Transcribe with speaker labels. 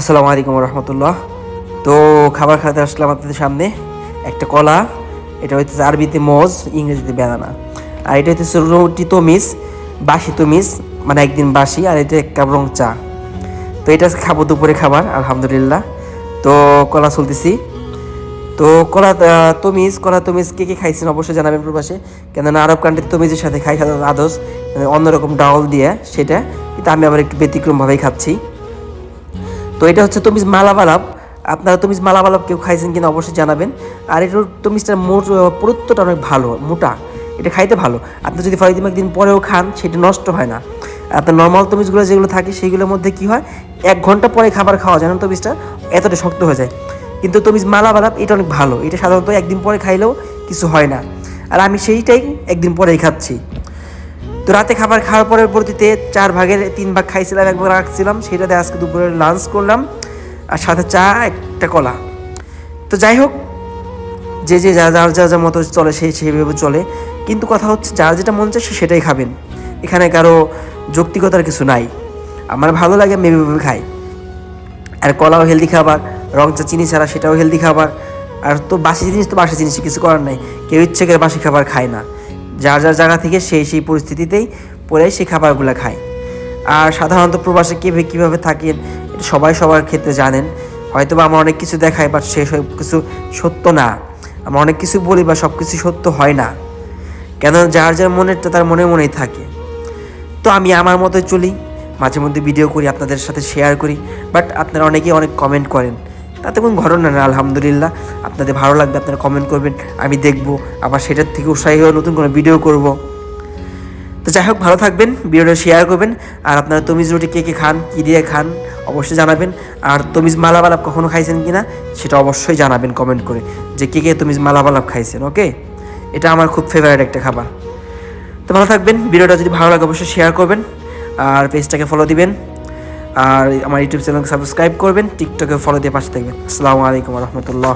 Speaker 1: আসসালামু আলাইকুম রহমতুল্লাহ তো খাবার খাতে আসলাম আপনাদের সামনে। একটা কলা, এটা হচ্ছে আরবিতে মজ, ইংরেজিতে বেদানা আর এটা হচ্ছে রুটি তমিজ, বাসি তমিজ মানে একদিন বাসি, আর এটা এক কাপ রং চা। তো এটা খাব দুপুরে খাবার, আলহামদুলিল্লাহ। তো কলা চলতেছি। তো কলা তমিজ কলা তমিজ কে কে খাইছেন অবশ্যই জানাবেন প্রবাসে কেননা আরব কান্ট্রির তমিজের সাথে খাই সাধারণত আদস মানে অন্যরকম ডাউল দিয়ে সেটা। কিন্তু আমি আবার একটু ব্যতিক্রমভাবেই খাচ্ছি। তো এটা হচ্ছে তমিজ মালাবালাপ আপনারা তমিজ মালাবালাপ কেউ খাইছেন কিনা অবশ্যই জানাবেন। আর এটা তমিজটার মোট পুরুত্বটা অনেক ভালো, মোটা। এটা খাইতে ভালো। আপনি যদি ফরিদিম একদিন পরেও খান, সেটা নষ্ট হয় না। আপনার নর্মাল তমিজগুলো যেগুলো থাকে, সেইগুলোর মধ্যে কি হয়, এক ঘণ্টা পরে খাবার খাওয়া যায় না তমিজটা, এতটা শক্ত হয়ে যায়। কিন্তু তমিজ মালাবালাপ এটা অনেক ভালো। এটা সাধারণত একদিন পরে খাইলেও কিছু হয় না। আর আমি সেইটাই একদিন পরেই খাচ্ছি। তো রাতে খাবার খাওয়ার পরের পরবর্তীতে চার ভাগের তিন ভাগ খাইছিলাম একবার রাখছিলাম। সেটাতে আজকে দুপুরে লাঞ্চ করলাম আর সাথে চা, একটা কলা। তো যাই হোক, যে যে যা যার যা যা মতো চলে সেই সেইভাবে চলে। কিন্তু কথা হচ্ছে, যার যেটা মন চায় সে সেটাই খাবেন। এখানে কারও যৌক্তিকতার কিছু নাই। আমার ভালো লাগে আমি এভাবে খাই। আর কলাও হেলদি খাবার, রং চা চিনি ছাড়া সেটাও হেলদি খাবার। আর তো বাসি জিনিস তো বাসি জিনিস কিছু করার নাই। কেউ ইচ্ছে করে বাসি খাবার খায় না। যার যার জায়গা থেকে সেই সেই পরিস্থিতিতেই পরে সেই খাবারগুলো খায়। আর সাধারণত প্রবাসে কীভাবে কীভাবে থাকেন সবাই সবার ক্ষেত্রে জানেন। হয়তো বা আমরা অনেক কিছু দেখাই বাট সে সব কিছু সত্য না। আমরা অনেক কিছু বলি বা সব কিছু সত্য হয় না। কেন যার যার মনেরটা তার মনে মনেই থাকে। তো আমি আমার মতোই চলি মাঝে মধ্যে ভিডিও করি, আপনাদের সাথে শেয়ার করি বাট আপনারা অনেকেই অনেক কমেন্ট করেন। তাতে কোনো ঘটনা না আলহামদুলিল্লাহ। আপনাদের ভালো লাগবে, আপনারা কমেন্ট করবেন, আমি দেখব। আবার সেটার থেকে উৎসাহী হয়ে নতুন কোনো ভিডিও করব। তো যাই হোক, ভালো থাকবেন, ভিডিওটা শেয়ার করবেন। আর আপনারা তমিজ রুটি কে কে খান, কী দিয়ে খান, অবশ্যই জানাবেন। আর তমিজ মালাবালাপ কখনো খাইছেন কি না সেটা অবশ্যই জানাবেন কমেন্ট করে। যে কে কে তমিজ মালাবালাপ খাইছেন ওকে এটা আমার খুব ফেভারিট একটা খাবার। তো ভালো থাকবেন, ভিডিওটা যদি ভালো লাগে, অবশ্যই শেয়ার করবেন। আর পেজটাকে ফলো দিবেন। আর আমার ইউটিউব চ্যানেলকে সাবস্ক্রাইব করবেন টিকটকে ফলো দিয়ে পাশে থাকবেন। আসসালামু আলাইকুম রহমতুল্লাহ।